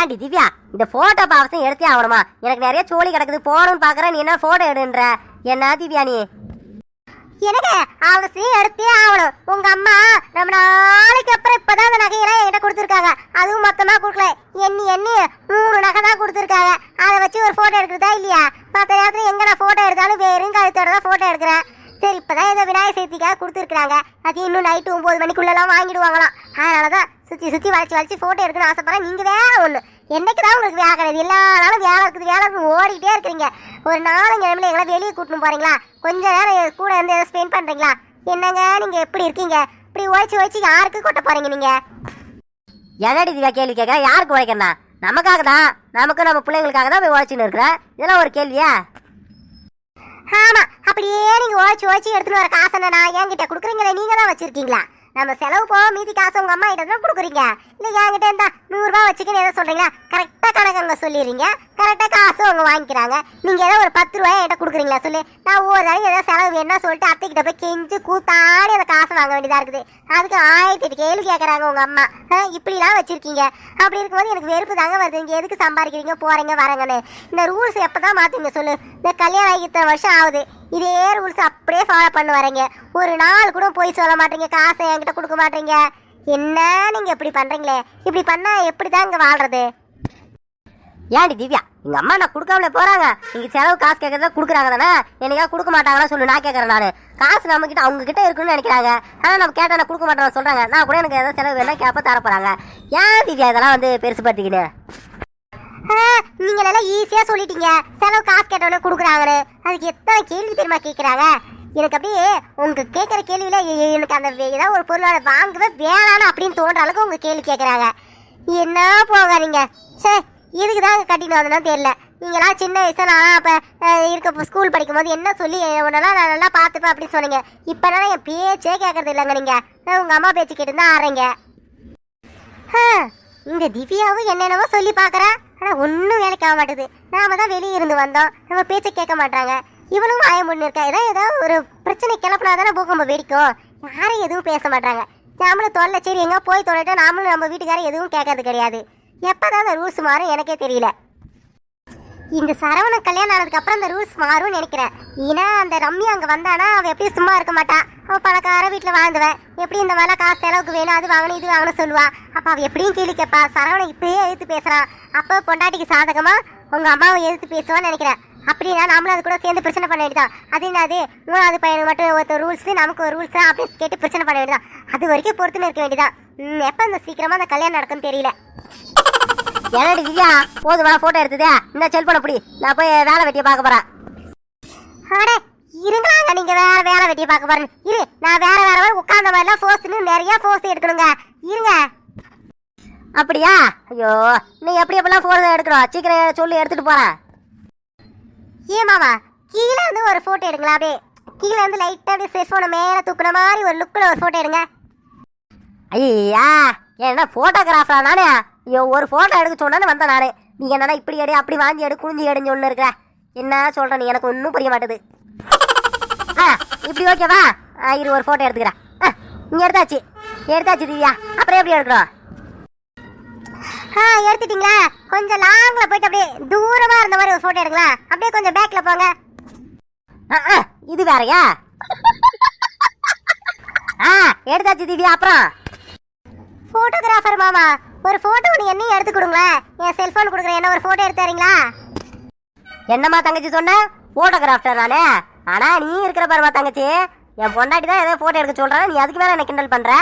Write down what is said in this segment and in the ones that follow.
ஏன்டி திவ்யா இந்த போட்டோ பாவசம் எடுத்தே ஆகணுமா? எனக்கு நிறைய சோழி கிடக்குது போகணும்னு பார்க்குறேன் நீ என்ன போட்டோ எடுன்ற? என்ன திவ்யா நீ? எனக்கு அவசியம் எடுத்தே ஆகணும். உங்க அம்மா ரொம்ப நாளைக்கு அப்புறம் இப்பதான் அந்த நகையெல்லாம் என்கிட்ட கொடுத்துருக்காங்க. அதுவும் மொத்தமா கொடுக்கல. எண்ணி எண்ணி மூணு நகை தான் கொடுத்துருக்காங்க. அதை வச்சு ஒரு போட்டோ எடுக்கிறதா இல்லையா? மற்ற நேரத்தில் எங்க நான் போட்டோ எடுத்தாலும் வேறும் கழுத்தோட தான் போட்டோ எடுக்கிறேன். சரி இப்பதான் இந்த விநாயகர் சதுர்த்திக்காக கொடுத்துருக்காங்க அது இன்னும் நைட்டு ஒன்பது மணிக்குள்ளெல்லாம் வாங்கிடுவாங்களாம். அதனாலதான் சுத்தி சுத்தி வளைச்சு வளைச்சு போட்டோ எடுக்கணும்னு ஆசைப்படுறேன். நீங்க வேற ஒண்ணு. என்னைக்கு தான் உங்களுக்கு வேலை கிடையாது. எல்லா நாளும் வேலை இருக்குது. வேலை இருக்குது. ஓடிக்கிட்டே இருக்கிறீங்க. ஒரு நாலஞ்சு கிழமையில எங்களை வெளியே கூட்டின்னு போறீங்களா? கொஞ்ச நேரம் கூட இருந்து ஸ்பெண்ட் பண்றீங்களா? என்னங்க? நீங்க எப்படி இருக்கீங்க? இப்படி ஓடிச்சு ஓடிச்சு யாருக்கு கொட்ட போறீங்க நீங்க? என்னடி திவ்யா கேள்வி கேட்க யாருக்கு உழைக்கிறா நமக்காக தான். நமக்கு நம்ம பிள்ளைங்களுக்காக தான் போய் உழைச்சின்னு இருக்கிறேன் இதெல்லாம் ஒரு கேள்வியா? ஆமா. அப்படியே நீங்க ஓடிச்சு ஓடிச்சு எடுத்துட்டு வர காசை நான் என்கிட்ட கொடுக்குறீங்களே. நீங்க தான் வச்சிருக்கீங்களா? நம்ம செலவு போக மீதி காசு உங்க அம்மா கிட்ட தான் கொடுக்குறீங்க. இல்லை என்கிட்ட இருந்தா நூறுரூவா வச்சுக்கன்னு எதை சொல்றீங்களா? கரெக்டாக கணக்குங்க சொல்லிடுறீங்க. கரெக்டாக காசு அவங்க வாங்கிக்கிறாங்க. நீங்கள் ஏதோ ஒரு பத்து ரூபாய் என்கிட்ட கொடுக்குறீங்களா சொல்லு. நான் ஒவ்வொரு தடவை ஏதோ செலவு வேணும்னா சொல்லிட்டு அத்தைக்கிட்ட போய் கெஞ்சு கூத்தாடி அந்த காசு வாங்க வேண்டியதாக இருக்குது. அதுக்கு ஆயிரத்தி எட்டு கேள்வி கேட்குறாங்க உங்கள் அம்மா. இப்படிலாம் வச்சுருக்கீங்க. அப்படி இருக்கும்போது எனக்கு வெறுப்பு தாங்க வருது. நீங்கள் எதுக்கு சம்பாதிக்கிறீங்க? போகிறீங்க வரங்கன்னு. இந்த ரூல்ஸ் எப்போ தான் மாற்றுங்க சொல்லு. இந்த கல்யாணம் ஆகி இத்தனை வருஷம் ஆகுது. இதே ரூல்ஸ் அப்படியே ஃபாலோ பண்ண வரீங்க ஒரு நாள் கூட போய் சொல்ல மாட்டீங்க காசை என்கிட்ட கொடுக்க மாட்டீங்க. என்ன நீங்கள் இப்படி பண்ணுறீங்களே இப்படி பண்ணால் எப்படி தான் இங்கே வாழ்றது? ஏன்டி திவ்யா எங்க அம்மா நான் கொடுக்காமலே போறாங்க? நீங்கள் செலவு காசு கேட்கறத கொடுக்குறாங்க தானே? என்னைக்கா கொடுக்க மாட்டாங்கன்னா சொல்லு நான் கேட்கறேன் நான். காசு நம்ம கிட்ட அவங்க கிட்ட இருக்குன்னு நினைக்கிறாங்க. ஆனா நம்ம கேட்டா நான் கொடுக்க மாட்டேன்னு சொல்றாங்க. நான் கூட எனக்கு ஏதாவது செலவு வேணா கேப்ப தர போறாங்க ஏன் திவ்யா இதெல்லாம் வந்து பெருசுப்படுத்திக்கின்னு? நீங்க நல்லா ஈஸியா சொல்லிட்டீங்க. செலவு காசு கேட்டவனே கொடுக்குறாங்கன்னு. அதுக்கு எத்தனை கேள்வி தெரியுமா கேட்குறாங்க எனக்கு அப்படியே உங்க கேட்குற கேள்வியில எனக்கு அந்த வே- ஏதாவது ஒரு பொருளை வாங்கவே வேணான்னு அப்படின்னு தோன்ற அளவுக்கு உங்க கேள்வி கேட்குறாங்க என்ன போகாதீங்க. சே இதுக்கு தான் கட்டிட்டு வந்தோம்னா தெரியல. நீங்களாம் சின்ன வயசுல நான் அப்போ இருக்க ஸ்கூல் படிக்கும் போது என்ன சொல்லி உன்னெல்லாம் நான் நல்லா பார்த்துப்பேன் அப்படின்னு சொன்னீங்க. இப்போ என் பேச்சே கேட்கறது இல்லைங்க நீங்க. உங்கள் உங்க அம்மா பேச்சு கேட்டு தான் ஆறீங்க. இந்த திவ்யாவும் என்னென்னவோ சொல்லி பார்க்குறேன் ஆனால் ஒன்றும் வேலைக்கு ஆக மாட்டுது. நாம தான் வெளியே இருந்து வந்தோம். நம்ம பேச்சை கேட்க மாட்டாங்க இவனும் ஆயம் முன்னு இருக்கா ஏதோ ஒரு பிரச்சனை கிளப்பினா தானே பூகம்பம் வெடிக்கும். யாரும் எதுவும் பேச மாட்டாங்க நாமளும் தொல்லை சரி எங்கே போய் தொலைட்டோம் நாமளும் நம்ம வீட்டுக்காரர் எதுவும் கேட்கறது கிடையாது. எப்பதான் அந்த ரூல்ஸ் மாறும் எனக்கே தெரியல. இந்த சரவண கல்யாணம் ஆனதுக்கு அப்புறம் அந்த ரூல்ஸ் மாறும்னு நினைக்கிறேன். ஏன்னா அந்த ரம்யா அங்க வந்தானா அவ எப்படி சும்மா இருக்க மாட்டான் அவ பணக்கார வீட்டுல வாழ்ந்துவேன் எப்படி இந்த மாதிரிலாம் காசு செலவுக்கு வேணும் அது வாங்கணும் இது வாங்கணும் சொல்லுவா. அப்ப அவ எப்படியும் கேள்வி கேட்பா சரவணன் இப்பயே எதிர்த்து பேசுறான் அப்ப பொண்டாட்டிக்கு சாதகமா உங்க அம்மாவை எதிர்த்து பேசுவான்னு நினைக்கிறேன். அப்படின்னா நாமளும் அது கூட சேர்ந்து பிரச்சனை பண்ண வேண்டியதான் அது என்னது? மூணாவது பையனுக்கு மட்டும் ஒருத்தர் ரூல்ஸ் நமக்கு ஒரு ரூல்ஸ் அப்படின்னு கேட்டு பிரச்சனை பண்ண வேண்டியதான் அது வரைக்கும் பொறுத்துன்னு இருக்க வேண்டியதான் எப்போ இந்த சீக்கிரமாக அந்த கல்யாணம் நடக்கும்னு தெரியல. என்னடி திவ்யா போதுமா போட்டோ எடுத்ததே இந்த செல்போனை பிடி. நான் போய் வேலை வெட்டியை பார்க்க போறேன். அடே இருங்களாங்க நீங்க வேற வேலை வெட்டிய பார்க்க பாருங்க இரு நான் வேற வேற மாதிரி உட்கார்ந்த மாதிரிலாம் போஸ்ட்னு நிறைய போஸ்ட் எடுக்கணுங்க. இருங்க. அப்படியா? ஐயோ நீ எப்படி எப்படிலாம் போட்டோ எடுக்கணும் சீக்கிரம் சொல்லி எடுத்துட்டு போறேன். ஏன் மாமா கீழே இருந்து ஒரு போட்டோ எடுங்களா அப்படியே. கீழே இருந்து லைட்டா அப்படியே செல்போனை மேல தூக்குன மாதிரி ஒரு லுக்கில் ஒரு போட்டோ எடுங்க. ஐயா என்ன போட்டோகிராஃபரா நானே? ஐயோ ஒரு ஃபோட்டோ எடுக்க சொன்னான்னு வந்தேன் நானே நீ என்னடா இப்படி எடு அப்படி வாங்கி எடு குனிஞ்சு எடுன்னு ஒன்று இருக்கிற என்ன சொல்கிற நீ? எனக்கு ஒன்றும் புரிய மாட்டேது. ஆ இப்படி ஓகேவா ஆ இரு ஒரு ஃபோட்டோ எடுத்துக்கிறேன். ஆ இங்கே எடுத்தாச்சு. எடுத்தாச்சு திவ்யா. அப்புறம் எப்படி எடுக்கிறோம்? ஆ எடுத்துட்டீங்களா? கொஞ்சம் லாங்கில் போயிட்டு அப்படியே தூரமாக இருந்த மாதிரி ஒரு ஃபோட்டோ எடுக்கலாம் அப்படியே கொஞ்சம் பேக்கில் போங்க. ஆ ஆ இது வேறயா? ஆ எடுத்தாச்சு திவ்யா. அப்புறம்? ஃபோட்டோகிராஃபர் மாமா ஒரு போட்டோ ஒன்று என்னையும் எடுத்து கொடுங்களேன். என் செல்போன் கொடுக்குறேன் என்ன ஒரு போட்டோ எடுத்து தரீங்களா? என்னம்மா தங்கச்சி சொன்ன? போட்டோகிராஃப்டர் நானே. ஆனா நீ இருக்கிற பாருமா தங்கச்சி. என் பொண்டாட்டி தான் ஏதோ போட்டோ எடுக்க சொல்கிறேன் நீ அதுக்கு மேல என்ன கிண்டல் பண்ற?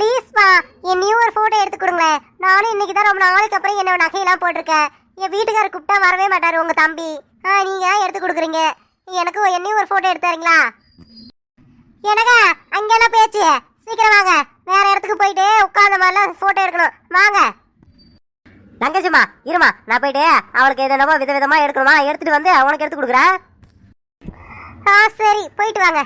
என் என்னையும் ஒரு போட்டோ எடுத்து கொடுங்களேன். நானும் இன்னைக்கு தான் ரொம்ப நாளைக்கு அப்புறம் என்னோட நகையெல்லாம் போட்டிருக்கேன். என் வீட்டுக்காரர் கூப்பிட்டா வரவே மாட்டார் உங்க தம்பி. ஆ நீங்க தான் எடுத்து கொடுக்குறீங்க? எனக்கு என்னையும் ஒரு போட்டோ எடுத்து தரீங்களா? எனக்கு அங்கெல்லாம் பேச்சு. சீக்கிரம் வாங்க. வேற இடத்துக்கு போயிட்டு உட்காந்த மாதிரிலாம் போட்டோ எடுக்கணும். வாங்க. தங்கச்சிம்மா இருமா நான் போயிட்டு அவளுக்கு எதனமோ விதவிதமா எடுக்கணுமா? எடுத்துட்டு வந்து அவனுக்கு எடுத்து கொடுக்குறேன். ஆ சரி. போயிட்டு வாங்க.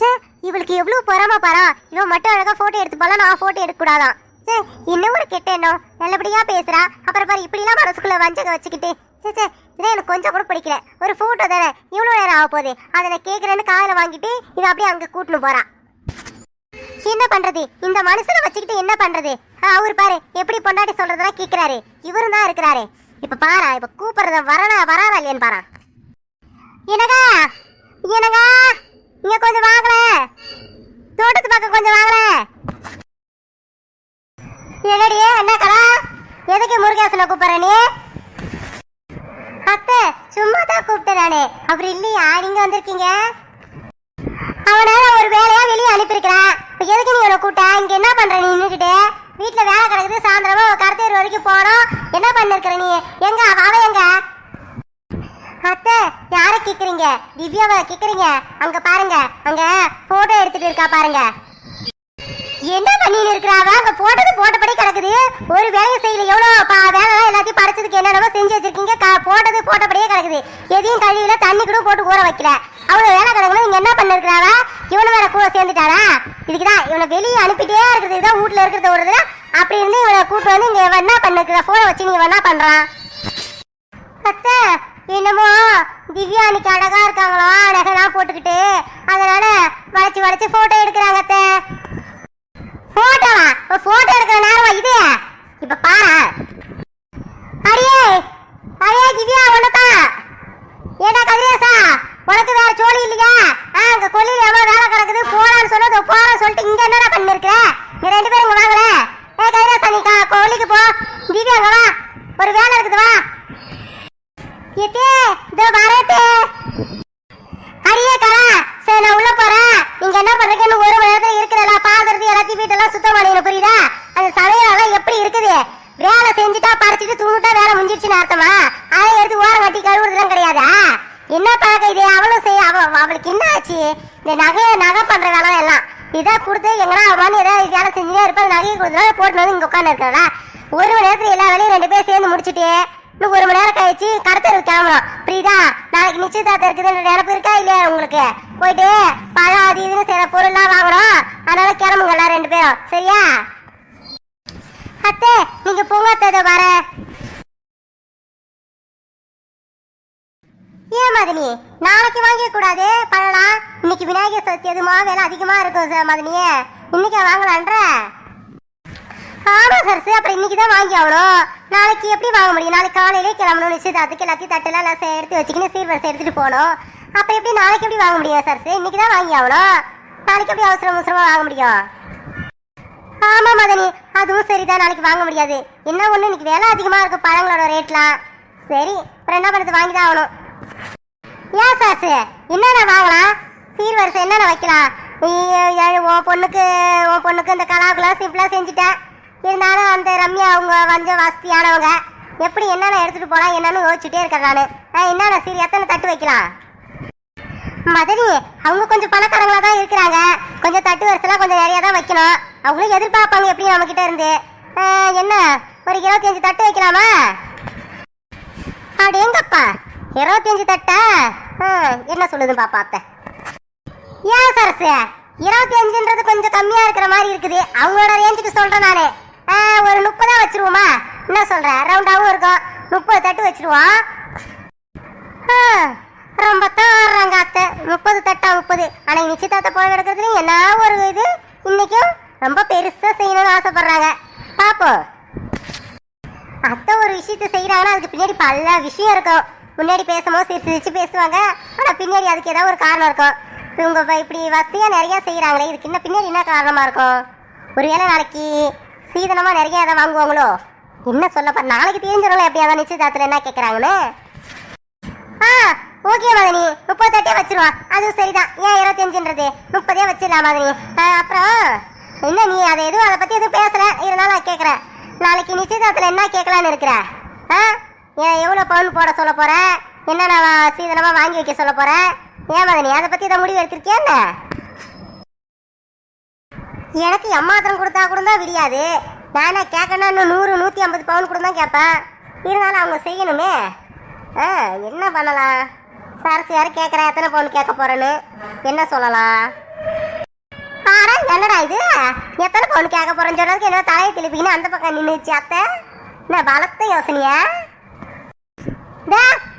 சே இவளுக்கு எவ்வளவு பொறாம பாரா. இவன் மட்டும் அழகா போட்டோ எடுத்து போல நான் போட்டோ எடுக்கக்கூடாதான் சே இன்னும் ஒரு கெட்ட எண்ணம். நல்லபடியா பேசுறா. அப்புறம் பாரு இப்படிலாம் மனசுக்குள்ள வஞ்சக வச்சுக்கிட்டு. சே சே இதான் எனக்கு கொஞ்சம் கூட பிடிக்கல. ஒரு போட்டோ தானே. இவ்வளோ நேரம் ஆக போகுது அதை நான் கேட்குறேன்னு காதில் வாங்கிட்டு இதை அப்படியே அங்கே கூட்டின்னு போறான் என்ன பண்றது? இந்த மனுஷனை வச்சுக்கிட்டு என்ன பண்றது? அவர் பாரு எப்படி பொண்டாட்டி சொல்றதெல்லாம் கேக்குறாரு. இவரும் தான் இருக்கிறாரு. இப்ப பாரா இப்ப கூப்பிடுறத வரணா வராரா இல்லையான்னு பாரா? என்னகா என்னகா இங்க கொஞ்சம் வாங்கல. தோட்டத்து பக்கம் கொஞ்சம் வாங்கல. என்னடியே என்ன கலா எதுக்கு முருகேசனை கூப்பிடுற நீ? அத்தை சும்மா தான் கூப்பிட்டேன் நானு. அப்புறம் இல்லையா? நீங்க வந்திருக்கீங்க? அவனால ஒரு வேலையா வெளியே அனுப்பியிருக்கிறேன். இப்போ எதுக்கு நீ அவனை கூட்ட இங்க என்ன பண்ற நீ நின்றுக்கிட்டு வீட்டுல வேலை கிடக்குது சாயந்தரமா கருத்தேர் வரைக்கும் போறோம் என்ன பண்ணிருக்கிற நீ? எங்க? அவ எங்க? அத்தை யாரை கேக்குறீங்க? திவ்யாவை கேக்குறீங்க? அங்க பாருங்க. அங்க போட்டோ எடுத்துட்டு இருக்கா பாருங்க. என்ன பண்ணின்னு இருக்கிறாவ அங்க போட்டது போட்டபடி கிடக்குது. ஒரு வேலையும் செய்யல. எவ்வளவு பா வேலை எல்லாத்தையும் படைச்சதுக்கு என்னென்னமோ செஞ்சு வச்சிருக்கீங்க. க- போட்டது போட்டபடியே கிடக்குது. எதையும் கழுவில தண்ணி கூட போட்டு ஊற வைக்கல. அவ்வளவு வேலை கிடைக்கணும் இங்க என்ன பண்ணிருக்கிறாரா இவனு வேற கூட சேர்ந்துட்டாரா? இதுக்குதான் இவனை வெளியே அனுப்பிட்டே இருக்கிறது இதுதான் வீட்டுல இருக்கிறத ஒரு அப்படி இருந்து இவனை கூட்டு வந்து இங்க என்ன பண்ணிருக்கிற? போனை வச்சு நீங்க என்ன பண்றான்? அத்தை என்னமோ திவ்யா அன்னைக்கு அழகா இருக்காங்களா? நகைலாம் போட்டுக்கிட்டு. அதனால வளைச்சு வளைச்சு போட்டோ எடுக்கிறாங்க அத்தை. போட்டோவா போட்டோ எடுக்கிற நேரமா இது? இப்ப பாரு. அடியே அடியே திவ்யா ஒண்ணுதான் ஏடா கதிரேசா? உனக்கு வேற சோழி இல்லையா? ஆ அங்க கொல்லியில எவ்வளவு வேலை கிடக்குது? போறான்னு சொன்னது போறான்னு சொல்லிட்டு இங்க என்னடா பண்ணிருக்க நீ ரெண்டு பேரும் இங்க வாங்கல ஏ கதிரேசா நீ கா- கொல்லிக்கு போ. திவ்யா அங்க வா. ஒரு வேலை இருக்குது வா. எத்தே இதோ வரட்டே அரியே கரா சரி நான் உள்ள போறேன். நீங்க என்ன பண்றீங்கன்னு ஒரு மணி நேரத்துல இருக்கிறதா பாக்குறது எல்லாத்தையும் வீட்டெல்லாம் சுத்தம் பண்ணிடணும் புரியுதா? அந்த சமையலாம் எப்படி இருக்குது? வேலை செஞ்சுட்டா பறிச்சுட்டு தூங்கிட்டா வேலை முடிஞ்சிருச்சுன்னு அர்த்தமா? அதை எடுத்து ஓரம் கட்டி கழுவுறதுலாம் கிடையாதா? என்ன பழக்கம் இது? அவளும் செய்ய அவ அவளுக்கு என்ன ஆச்சு? இந்த நகையை நகை பண்ற வேலை எல்லாம் இதை கொடுத்து எங்கன்னா அவன் ஏதாவது வேலை செஞ்சுட்டே இருப்பேன் நகையை கொடுத்தனால போட்டு வந்து இங்க உட்காந்து இருக்கிறா ஒரு மணி நேரத்துல எல்லா வேலையும் ரெண்டு பேரும் சேர்ந்து முடிச்சுட்டு இன்னும் ஒரு மணி நேரம் கழிச்சு கடத்தருக்கு கிளம்பணும் புரியுதா? நாளைக்கு நிச்சயதார்த்தம் இருக்குதுன்ற நினப்பு இருக்கா இல்லையா உங்களுக்கு? போயிட்டு பழம் அது இதுன்னு சில பொருள்லாம் வாங்கணும் அதனால கிளம்புங்க எல்லாம் ரெண்டு பேரும். சரியா? அத்தை நீங்க போங்க அத்தை வர ஏன் மதனி நாளைக்கு வாங்கிக்க கூடாது. பழலாம் இன்னைக்கு விநாயகர் சதுர்த்தி எதுமா விலை அதிகமா இருக்கும் சார் மதனியே இன்னைக்கு வாங்கலான்ற ஆமா சரசு அப்புறம் இன்னைக்கு தான் வாங்கி ஆகணும். நாளைக்கு எப்படி வாங்க முடியும்? நாளைக்கு காலையிலே கிளம்பணும். நிச்சயதார்த்துக்கு எல்லாத்தையும் தட்டெல்லாம் எல்லாம் சே- எடுத்து வச்சுக்கின்னு சீர்வரிசை எடுத்துட்டு போகணும். அப்புறம் எப்படி நாளைக்கு எப்படி வாங்க முடியும் சரசு இன்னைக்கு தான் வாங்கி ஆகணும். நாளைக்கு எப்படி அவசரம் அவசரமா வாங்க முடியும்? ஆமா மதனி அதுவும் சரிதான். நாளைக்கு வாங்க முடியாது. என்ன ஒன்று இன்னைக்கு விலை அதிகமாக இருக்கும். பழங்களோட ரேட்லாம் சரி. அப்புறம் என்ன பண்ணுறது? வாங்கி தான் ஆகணும். ஏன் சாசு? என்னென்ன வாங்கலாம்? சீர்வரிசை என்னென்ன வைக்கலாம்? நீ உன் பொண்ணுக்கு உன் பொண்ணுக்கு இந்த கலாக்குலாம் சிம்பிளாக செஞ்சுட்டேன். இருந்தாலும் அந்த ரம்யா அவங்க கொஞ்சம் வசதியானவங்க எப்படி என்னென்ன எடுத்துகிட்டு போகலாம் என்னென்னு யோசிச்சுட்டே இருக்கேன் நான். நான் என்னென்ன சீர் எத்தனை தட்டு வைக்கலாம்? மதனி அவங்க கொஞ்சம் பணக்காரங்களாக தான் இருக்கிறாங்க. கொஞ்சம் தட்டு வரிசைலாம் கொஞ்சம் நிறைய தான் வைக்கணும். அவங்களும் எதிர்பார்ப்பாங்க எப்படி நம்மக்கிட்ட இருந்து. என்ன? ஒரு இருபத்தஞ்சு தட்டு வைக்கலாமா? அடேங்கப்பா இருபத்தஞ்சு தட்டா? என்ன சொல்லுது பாப்பா அத்தை? ஏன் சரசு? இருபத்தி அஞ்சுன்றது கொஞ்சம் கம்மியா இருக்கிற மாதிரி இருக்குது. அவங்களோட ரேஞ்சுக்கு சொல்றேன் நானு. ஆ, ஒரு முப்பதா வச்சிருவோமா? என்ன சொல்ற? ரவுண்டாவும் இருக்கும். முப்பது தட்டு வச்சிருவோம். ரொம்ப தான் அத்தை. முப்பது தட்டா முப்பது. ஆனா நிச்சயதார்த்த போய் எடுக்கிறதுல என்ன ஒரு இது? இன்னைக்கும் ரொம்ப பெருசா செய்யணும்னு ஆசைப்படுறாங்க. பாப்போம். அத்தை ஒரு விஷயத்த செய்யறாங்கன்னா அதுக்கு பின்னாடி பல விஷயம் இருக்கும். முன்னாடி பேசும்போது சிரிச்சு சிரிச்சு பேசுவாங்க. ஆனால் பின்னாடி அதுக்கு ஏதாவது ஒரு காரணம் இருக்கும். இவங்க இப்படி வசதியாக நிறையா செய்கிறாங்களே இதுக்கு இன்னும் பின்னாடி என்ன காரணமாக இருக்கும்? ஒருவேளை நாளைக்கு சீதனமாக நிறைய எதாவது வாங்குவாங்களோ? என்ன சொல்லப்ப நாளைக்கு தெரிஞ்சிடல எப்படியாவது நிச்சயதார்த்தத்தில் என்ன கேட்குறாங்கன்னு ஆ ஓகே மதனி. முப்பத்தெட்டே வச்சிருவா வச்சிருவான். அதுவும் சரிதான். ஏன் இருபத்தஞ்சுன்றது? முப்பதே வச்சிடலாம் மதனி. ஆ, அப்புறம் என்ன நீ அதை எதுவும் அதை பற்றி எதுவும் பேசல? இருந்தாலும் நான் கேட்குறேன் நாளைக்கு நிச்சயதார்த்தத்தில் என்ன கேட்கலான்னு இருக்கிற? ஆ? ஏன் எவ்வளோ பவுன் போட சொல்ல போற? என்னென்ன சீதனமாக சீதனமா வாங்கி வைக்க சொல்ல போற? ஏன் மதனி அதை பற்றி தான் முடிவு எடுத்திருக்கியா என்ன? எனக்கு எம்மாத்திரம் கொடுத்தா கூட தான் விடியாது. நானே கேட்கணும் இன்னும் நூறு நூற்றி ஐம்பது பவுன் கூட தான் கேட்பேன். இருந்தாலும் அவங்க செய்யணுமே. ஆ என்ன பண்ணலாம்? சரசு யாரும் கேட்குறேன் எத்தனை பவுன் கேட்க போறேன்னு? என்ன சொல்லலாம்? ஆடா என்னடா இது? எத்தனை பவுன் கேட்க போறேன்னு சொல்றதுக்கு என்ன தலையை திருப்பிக்கின்னு அந்த பக்கம் நின்றுச்சு அத்தை. என்ன பலத்த யோசனையா?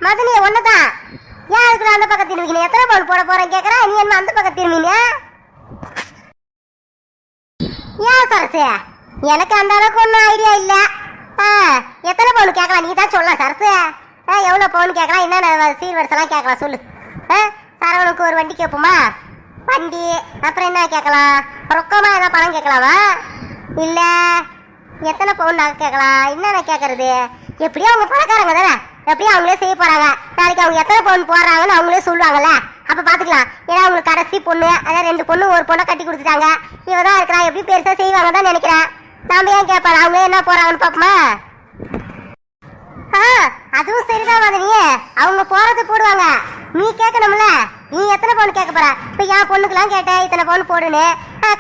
மதனி ஒன்னதான் ஏன் அதுக்குள்ள அந்த பக்கம் திரும்பிக்கணும் எத்தனை பவுன் போட போறேன் கேட்குறேன் நீ என்ன அந்த பக்கம் திரும்பிங்க ஏன் சரசு? எனக்கு அந்த அளவுக்கு ஒன்றும் ஐடியா இல்ல. ஆ, எத்தனை பவுன் கேட்கலாம்? நீ தான் சொல்லலாம் சரசு. ஆ, பவுன் கேட்கலாம்? என்னென்ன சீர்வரிசெல்லாம் கேட்கலாம் சொல்லு. ஆ, சரவணுக்கு ஒரு வண்டி கேட்போமா வண்டி. அப்புறம் என்ன கேட்கலாம்? ரொக்கமாக ஏதாவது பணம் கேட்கலாமா? இல்லை. எத்தனை பவுன் நகை கேட்கலாம்? என்னென்ன கேட்கறது? எப்படியோ அவங்க பணக்காரங்க தானே. எப்படியும் அவங்களே செய்ய போறாங்க. நாளைக்கு அவங்க எத்தனை பவுன் போடுறாங்கன்னு அவங்களே சொல்லுவாங்கல்ல. அப்ப பாத்துக்கலாம். ஏன்னா அவங்களுக்கு கடைசி பொண்ணு அதான் ரெண்டு பொண்ணு ஒரு பொண்ணை கட்டி கொடுத்துட்டாங்க. இவ தான் இருக்கிறா எப்படி பெருசா செய்வாங்க தான் நினைக்கிறேன். நாம ஏன் கேட்பாங்க அவங்களே என்ன போறாங்கன்னு பாப்போமா ஆ அதுவும் சரிதான் மதனி. அவங்க போறது போடுவாங்க. நீ கேட்கணும்ல. நீ எத்தனை பவுன் கேட்க போற? இப்ப என் பொண்ணுக்கெல்லாம் கேட்டேன் இத்தனை பவுன் போடுன்னு.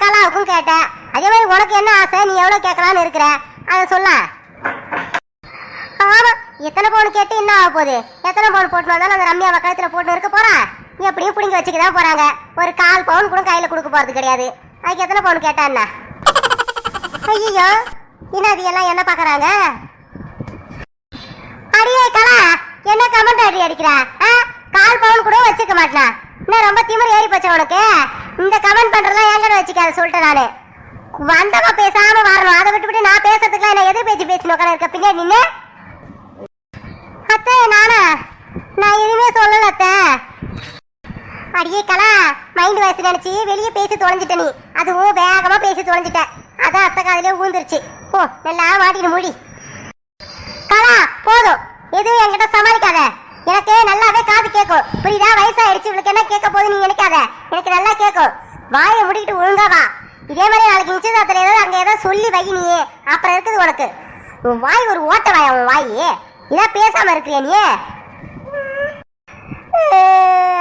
கலாவுக்கும் கேட்டேன். அதே மாதிரி உனக்கு என்ன ஆசை? நீ எவ்வளவு கேட்கலான்னு இருக்கிற? அதை சொல்ல. ஆமா எத்தனை பவுன் கேட்டு என்ன ஆக போகுது? எத்தனை பவுன் போட்டு வந்தாலும் அந்த ரம்யா பக்கத்தில் போட்டு இருக்க போறான் எப்படியும் பிடிங்கி வச்சுக்க தான் போறாங்க. ஒரு கால் பவுன் கூட கையில கொடுக்க போறது கிடையாது. அதுக்கு எத்தனை பவுன் கேட்டா ஐயோ என்ன அது எல்லாம் என்ன பாக்குறாங்க? அடியே கலா என்ன கமெண்ட் அடி அடிக்கிற? ஆ? கால் பவுன் கூட வச்சுக்க மாட்டேன்? இன்னும் ரொம்ப திமிர் ஏறி போச்சு உனக்கு? இந்த கமெண்ட் பண்றதெல்லாம் என்கிட்ட வச்சுக்காத சொல்லிட்டேன் நானு. வந்தவ பேசாம வரணும். அதை விட்டு விட்டு நான் பேசுறதுக்குலாம் என்ன எதிர் பேச்சு பேசணும் உட்கார இருக்க பின்னாடி நின்று அத்தை நானா. நான் எதுவுமே சொல்லல அத்தை. அடியே கலா மைண்ட் வயசு நினைச்சு வெளியே பேசி தொலைஞ்சிட்ட நீ. அதுவும் வேகமா பேசி தொலைஞ்சிட்ட. அதான் அத்தை காதுலயே ஊந்துருச்சு. ஓ நல்லா மாட்டின்னு மூடி. கலா போதும். எதுவும் என்கிட்ட சமாளிக்காத. எனக்கு நல்லாவே காது கேட்கும். புரியுதா? வயசாயிடுச்சு. இவளுக்கு என்ன கேட்க போகுது நீ நினைக்காத. எனக்கு நல்லா கேட்கும். வாயை முடிக்கிட்டு ஒழுங்கா வா. இதே மாதிரி நாளைக்கு நிச்சயதார்த்தத்தில் ஏதாவது அங்கே ஏதாவது சொல்லி வை நீ அப்புறம் இருக்குது உனக்கு. உன் வாய் ஒரு ஓட்ட வாய் உன் வாய்? என்ன பேசாம இருக்கிறியா நீ?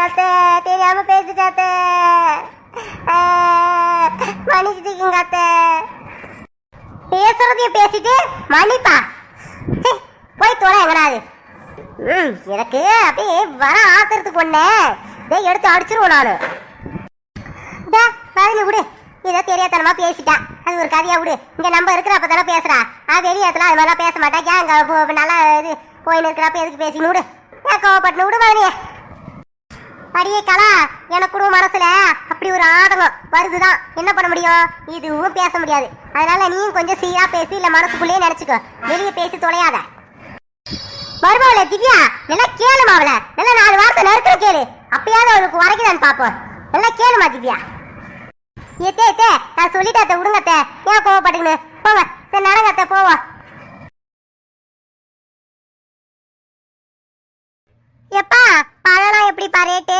அத்தை தெரியாம பேசிட்ட அத்தை. அத்தை. பேசுறதையும் பேசிட்டு மன்னிப்பா. ச்சே, போய் தொலை எங்கடாது ம் எனக்கு அப்படியே வர ஆத்திரத்துக்கு பொண்ணு எடுத்து அடிச்சிருவோம் நானு. டே பதினு விடு. ஏதோ தெரியாதனமா பேசிட்டேன் அது ஒரு கதையா விடு. இங்க நம்ம இருக்கிறப்ப தானே பேசுறா. ஆ வெளியே இடத்துல அது மாதிரிலாம் பேச மாட்டேன் ஏங்க போ- நல்லா இது போயின்னு இருக்கிறப்ப எதுக்கு பேசின்னு விடு. ஏன் கோவப்பட்டு விடு பதினியே அடியே கலா எனக்கு கூட மனசுல அப்படி ஒரு ஆதங்கம் வருதுதான். என்ன பண்ண முடியும்? இதுவும் பேச முடியாது. அதனால நீயும் கொஞ்சம் சீரா பேசி இல்ல மனசுக்குள்ளேயே நினைச்சுக்கோ. வெளியே பேசி தொலையாத. வருவாளே திவ்யா நல்லா கேளுமா அவளை. நல்லா நாலு வார்த்தை நிறுத்த கேளு. அப்பயாவது அவளுக்கு உரைக்குதான்னு பாப்போம் நல்லா கேளுமா திவ்யா? எத்தே எத்தே நான் சொல்லிட்டேன் அத்தை, விடுங்க ஏன் கோவப்பட்டுங்கன்னு போங்க. சரி நடங்க அத்தை போவோம். எப்பா பழம்லாம் எப்படிப்பா ரேட்டு?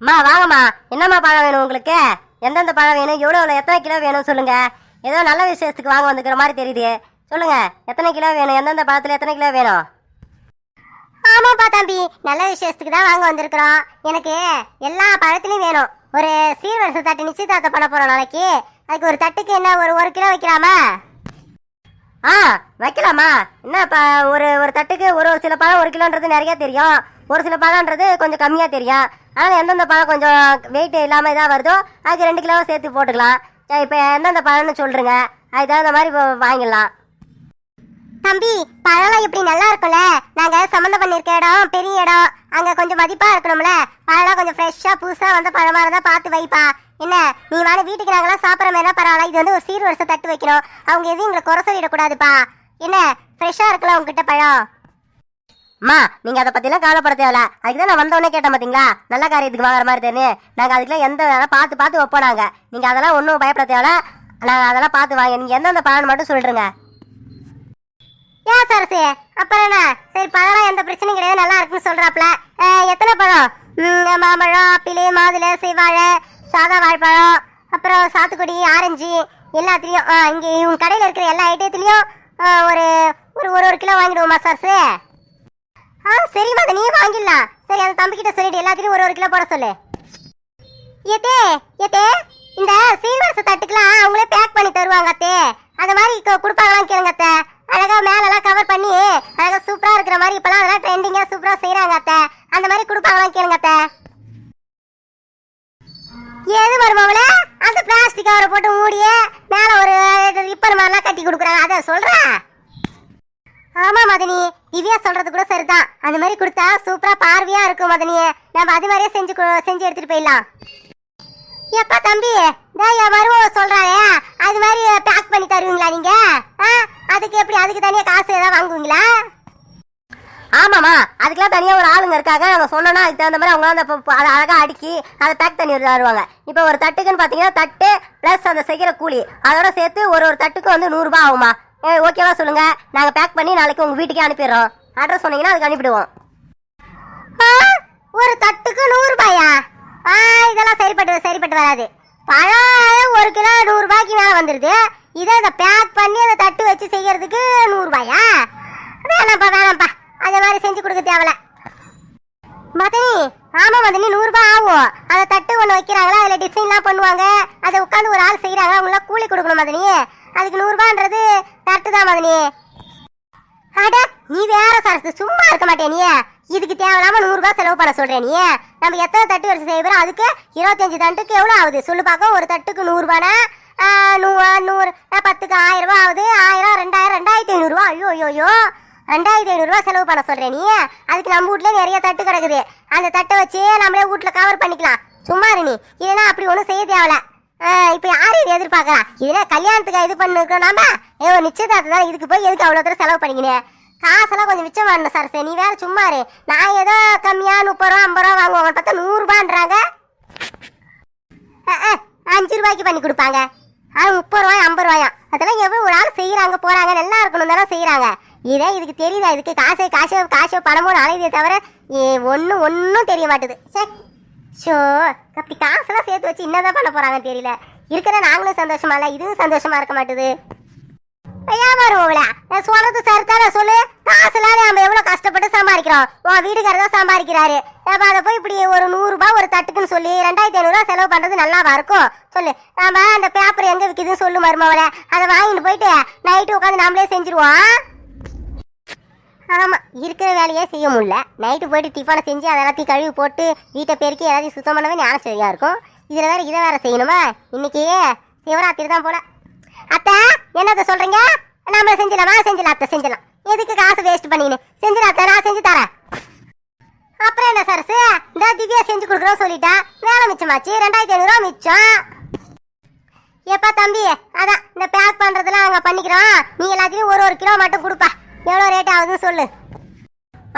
அம்மா வாங்கம்மா. என்னம்மா பழம் வேணும் உங்களுக்கு? எந்தெந்த பழம் வேணும்? எவ்வளோ எவ்வளோ எத்தனை கிலோ வேணும் சொல்லுங்க. ஏதோ நல்ல விஷயத்துக்கு வாங்க வந்துக்கிற மாதிரி தெரியுது. சொல்லுங்க. எத்தனை கிலோ வேணும்? எந்தெந்த பழத்தில் எத்தனை கிலோ வேணும்? ஆமாப்பா தம்பி. நல்ல விஷயத்துக்கு தான் வாங்க வந்திருக்கிறோம். எனக்கு எல்லா பழத்துலையும் வேணும். ஒரு சீர்வரிசை தட்டு நிச்சயதார்த்தம் பண்ண போறோம் நாளைக்கு. அதுக்கு ஒரு தட்டுக்கு என்ன ஒரு ஒரு கிலோ வைக்கலாமா? ஆ வைக்கலாமா? என்ன இப்போ ஒரு ஒரு தட்டுக்கு ஒரு ஒரு சில பழம் ஒரு கிலோன்றது நிறைய தெரியும். ஒரு சில பழம்ன்றது கொஞ்சம் கம்மியாக தெரியும். ஆனால் எந்தெந்த பழம் கொஞ்சம் வெயிட் இல்லாமல் இதாக வருதோ அதுக்கு ரெண்டு கிலோவை சேர்த்து போட்டுக்கலாம். இப்போ எந்தெந்த பழம்னு சொல்கிறேங்க அதுக்கு தகுந்த மாதிரி இப்போ வாங்கிடலாம். தம்பி பழம்லாம் இப்படி நல்லா இருக்கும்ல? நாங்க சம்மந்தம் பண்ணிருக்க இடம் பெரிய இடம். அங்க கொஞ்சம் மதிப்பா இருக்கணும்ல. பழம் கொஞ்சம் ஃப்ரெஷ்ஷா புதுசா வந்த பழமா இருந்தா பார்த்து வைப்பா. என்ன நீ வாங்க வீட்டுக்கு நாங்களாம் சாப்பிட்ற மாதிரி பரவாயில்ல. இது வந்து ஒரு சீர் வருஷம் தட்டு வைக்கணும். அவங்க எதுவும் எங்களை குறை சொல்லிடக்கூடாதுப்பா என்ன ஃப்ரெஷ்ஷா இருக்கலாம் உங்ககிட்ட பழம்? அம்மா நீங்கள் அதை பற்றிலாம் கவலைப்பட தேவையில்ல. அதுக்கு தான் நான் வந்தோடனே கேட்டேன் பார்த்தீங்களா நல்ல காரியத்துக்கு வாங்குற மாதிரி தெரியும் நாங்கள் அதுக்கெல்லாம் எந்த வேலை பார்த்து பார்த்து வைப்போம் நாங்கள் நீங்கள் அதெல்லாம் ஒன்றும் பயப்பட தேவையில்ல. நாங்கள் அதெல்லாம் பார்த்து வாங்க. நீங்கள் எந்தெந்த பழம் மட்டும் சொல்லிடுங்க. ஏன் சரசு அப்புறம் என்ன? சரி பழம் எந்த பிரச்சனையும் கிடையாது நல்லா இருக்குன்னு சொல்றாப்ல எத்தனை பழம்? மாம்பழம் ஆப்பிள் மாதுளை செய்வாழை சாதா வாழைப்பழம் அப்புறம் சாத்துக்குடி ஆரஞ்சு எல்லாத்துலேயும் இங்கே உங்கள் கடையில் இருக்கிற எல்லா ஐட்டத்துலேயும் ஒரு ஒரு ஒரு ஒரு கிலோ வாங்கிடுவோமா சரசு ஆ சரிம்மா அதை நீ வாங்கிடலாம். சரி அந்த தம்பிக்கிட்ட சொல்லிட்டு எல்லாத்துலேயும் ஒரு ஒரு கிலோ போட சொல்லு. ஏத்தே ஏத்தே இந்த சீர்வரிசை தட்டுக்கெல்லாம் அவங்களே பேக் பண்ணி தருவாங்க அத்தே. அந்த மாதிரி கொடுப்பாங்களான்னு கேளுங்க அத்தை. அழகா மேலெல்லாம் கவர் பண்ணி அழகா சூப்பரா இருக்கிற மாதிரி இப்பெல்லாம் அதெல்லாம் ட்ரெண்டிங்கா சூப்பரா செய்யறாங்க அத்தை. அந்த மாதிரி கொடுப்பாங்களான்னு கேளுங்க அத்தை. எது மருமவள அந்த பிளாஸ்டிக் கவரை போட்டு மூடியே மேல ஒரு ரிப்பர் மாதிரிலாம் கட்டி கொடுக்குறாங்க. அதை சொல்றேன் ஆமா மதனி. திவ்யா சொல்றது கூட சரிதான். அந்த மாதிரி கொடுத்தா சூப்பரா பார்வையா இருக்கும் மதனியே. நம்ம அது மாதிரியே செஞ்சு செஞ்சு எடுத்துட்டு போயிடலாம். எப்பா தம்பி? என் மருமக சொல்றாளே அது மாதிரி பேக் பண்ணி தருவீங்களா நீங்க? அதுக்கு எப்படி? அதுக்கு தனியா காசு ஏதாவது வாங்குவீங்களா? ஆமாம்மா. அதுக்கெல்லாம் தனியாக ஒரு ஆளுங்க இருக்காங்க. நம்ம சொன்னோன்னா அதுக்கு தகுந்த மாதிரி அவங்க அந்த அதை அழகாக அடுக்கி அதை பேக் பண்ணி தருவாங்க. இப்போ ஒரு தட்டுக்குன்னு பார்த்தீங்கன்னா தட்டு ப்ளஸ் அந்த செய்கிற கூலி. அதோட சேர்த்து ஒரு ஒரு தட்டுக்கு வந்து நூறுரூபா ஆகுமா ஓகேவா சொல்லுங்கள் நாங்கள் பேக் பண்ணி நாளைக்கு உங்கள் வீட்டுக்கே அனுப்பிடுறோம். அட்ரஸ் சொன்னீங்கன்னா அதுக்கு அனுப்பிடுவோம். ஆ, ஒரு தட்டுக்கு நூறு ரூபாயா? ஆ இதெல்லாம் சரிப்பட்டு சரிப்பட்டு வராது. பழம் ஒரு கிலோ நூறுபாய்க்கு மேலே வந்துடுது இதை அதை பேக் பண்ணி அதை தட்டு வச்சு செய்கிறதுக்கு நூறுரூபாயா வேணாம்ப்பா வேணாம்ப்பா. அந்த மாதிரி செஞ்சு கொடுக்க தேவையில்ல மதனி ஆமாம் மதனி நூறுரூபா ஆகும். அதை தட்டு ஒன்று வைக்கிறாங்களா? அதில் டிசைன்லாம் பண்ணுவாங்க. அதை உட்காந்து ஒரு ஆள் செய்கிறாங்க அவங்களாம் கூலி கொடுக்கணும் மதனி. அதுக்கு நூறுரூபான்றது தட்டு தான் மதனி. அட நீ வேற சரசு சும்மா இருக்க மாட்டே நீ. இதுக்கு தேவையில்லாம நூறு ரூபாய் செலவு பண்ண சொல்ற நீ. நம்ம எத்தனை தட்டு வரிசை செய்வோம் அதுக்கு இருபத்தஞ்சு தட்டுக்கு எவ்வளவு ஆகுது? சொல்லு பார்க்க ஒரு தட்டுக்கு நூறுபானா? நூறு நூறு பத்துக்கு ஆயிரம் ரூபாய் ஆகுது. ஆயிரம் ரெண்டாயிரம் ரெண்டாயிரத்தி ஐநூறுரூவா ஐயோ ஐயோ ஐயோ. ரெண்டாயிரத்தி ஐநூறுரூவா செலவு பண்ண சொல்ற நீ. அதுக்கு நம்ம வீட்ல நிறைய தட்டு கிடக்குது. அந்த தட்டை வச்சு நம்மளே வீட்ல கவர் பண்ணிக்கலாம். சும்மா இரு நீ. இல்லைன்னா அப்படி ஒன்றும் செய்ய தேவையில்ல. இப்போ யாரும் இது எதிர்பார்க்கறா? இதுல கல்யாணத்துக்கு இது பண்ணிருக்கோம் நாம? ஏ ஒரு நிச்சயதார்த்தம் தான் இதுக்கு போய் எதுக்கு அவ்வளோ தூரம் செலவு பண்ணிக்கினேன் காசெல்லாம் கொஞ்சம் மிச்சம் பண்ணணும் சார் நீ வேற சும்மா இரு. நான் ஏதோ கம்மியாக முப்பது ரூபா ஐம்பது ரூபா வாங்குவாங்க பார்த்தா நூறுரூபான்றாங்க அஞ்சு ரூபாய்க்கு பண்ணி கொடுப்பாங்க. ஆ முப்பது ரூபாய் ஐம்பது ரூபாயா? அதெல்லாம் எவ்வளோ ஒரு ஆள் செய்கிறாங்க போகிறாங்க நல்லா இருக்கணும் தானே செய்கிறாங்க இதே இதுக்கு தெரியுதா இதுக்கு காசு காசு காசு பணமோ அலையுதே தவிர ஒன்றும் ஒன்றும் தெரிய மாட்டுது. சரி ஷோ அப்படி காசெல்லாம் சேர்த்து வச்சு என்னதான் பண்ண போறாங்கன்னு தெரியல. இருக்கிற நாங்களும் சந்தோஷமா இல்லை இதுவும் சந்தோஷமா இருக்க மாட்டுது. ஐயா வருவோம்ல நான் சொன்னது சரிதானே சொல்லு. காசுலாம் நம்ம எவ்வளோ கஷ்டப்பட்டு சம்பாதிக்கிறோம். உன் வீட்டுக்காரர் தான் சம்பாதிக்கிறாரு. நம்ம அதை போய் இப்படி ஒரு நூறுரூபா ஒரு தட்டுக்குன்னு சொல்லி ரெண்டாயிரத்தி ஐநூறுரூவா செலவு பண்ணுறது நல்லாவா இருக்கும்? சொல்லு. நம்ம அந்த பேப்பர் எங்கே விற்கிதுன்னு சொல்லு மருமவள. அதை வாங்கிட்டு போயிட்டு நைட்டு உட்காந்து நம்மளே செஞ்சிருவோம். ஆமாம் இருக்கிற வேலையே செய்ய முடியல. நைட்டு போயிட்டு டிஃபனை செஞ்சு அதை எல்லாத்தையும் கழுவி போட்டு வீட்டை பெருக்கி எல்லாத்தையும் சுத்தம் பண்ணவே ஞான சரியாக இருக்கும். இதில் வேறு இதை வேற செய்யணுமா? இன்னைக்கு சிவராத்திரி தான் போல. அத்தை என்னத்த சொல்கிறீங்க நம்ம செஞ்சிடலாமா? செஞ்சிடலாம் அத்தை செஞ்சிடலாம். எதுக்கு காசு வேஸ்ட் பண்ணிக்கினு செஞ்சிடலாம் அத்தை நான் செஞ்சு தரேன். அப்புறம் என்ன சரசு? இந்த திவ்யா செஞ்சு கொடுக்குறோம் சொல்லிட்டேன் வேலை மிச்சமாச்சு? ரெண்டாயிரத்தி ஐநூறுரூவா மிச்சம். எப்பா தம்பி அதான் இந்த பேக் பண்ணுறதுலாம் அங்க பண்ணிக்கிறோம். நீ எல்லாத்தையும் ஒரு ஒரு கிலோ மட்டும் கொடுப்பா. எவ்வளோ ரேட் ஆகுதுன்னு சொல்லு.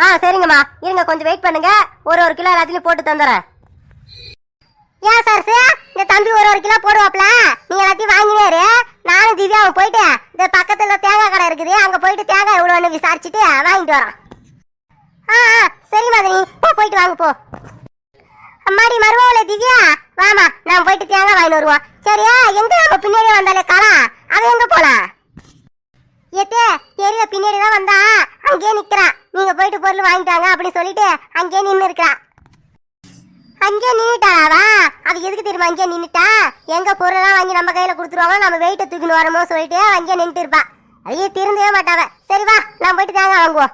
ஆ சரிங்கம்மா. இருங்க கொஞ்சம் வெயிட் பண்ணுங்க. ஒரு ஒரு கிலோ எல்லாத்தையும் போட்டு தந்துடுறேன். ஏன் சார் இந்த தம்பி ஒரு ஒரு கிலோ போடுவாப்ல நீ எல்லாத்தையும் வாங்கினேரு நானும் திவ்யாவும் போயிட்டு இந்த பக்கத்தில் தேங்காய் கடை இருக்குது. அங்கே போயிட்டு தேங்காய் எவ்வளோன்னு விசாரிச்சுட்டு வாங்கிட்டு வரோம். ஆ ஆ, சரி மாதிரி போ போயிட்டு வாங்க போ. அம்மாடி மருமகளே திவ்யா. வாமா நான் போயிட்டு தேங்காய் வாங்கிட்டு வருவோம். சரியா? எங்கே நம்ம பின்னாடி வந்தாலே காலா. அவன் எங்கே போகலாம் ஏத்தே தெரியல பின்னாடி தான் வந்தா. அங்கேயே நிக்கிறான். நீங்க போயிட்டு பொருள் வாங்கிட்டாங்க அப்படின்னு சொல்லிட்டு அங்கேயே நின்று இருக்கிறான். அங்கே நின்னுட்டாளாவா அது எதுக்கு தெரியுமா அங்கே நின்றுட்டா எங்க பொருளெல்லாம் வாங்கி நம்ம கையில கொடுத்துருவாங்க நம்ம வெயிட்டை தூக்கின்னு வரமோ சொல்லிட்டு அங்கே நின்றுட்டு இருப்பா. அதையே திருந்தவே மாட்டாவ சரி வா நான் போயிட்டு தாங்க வாங்குவோம்.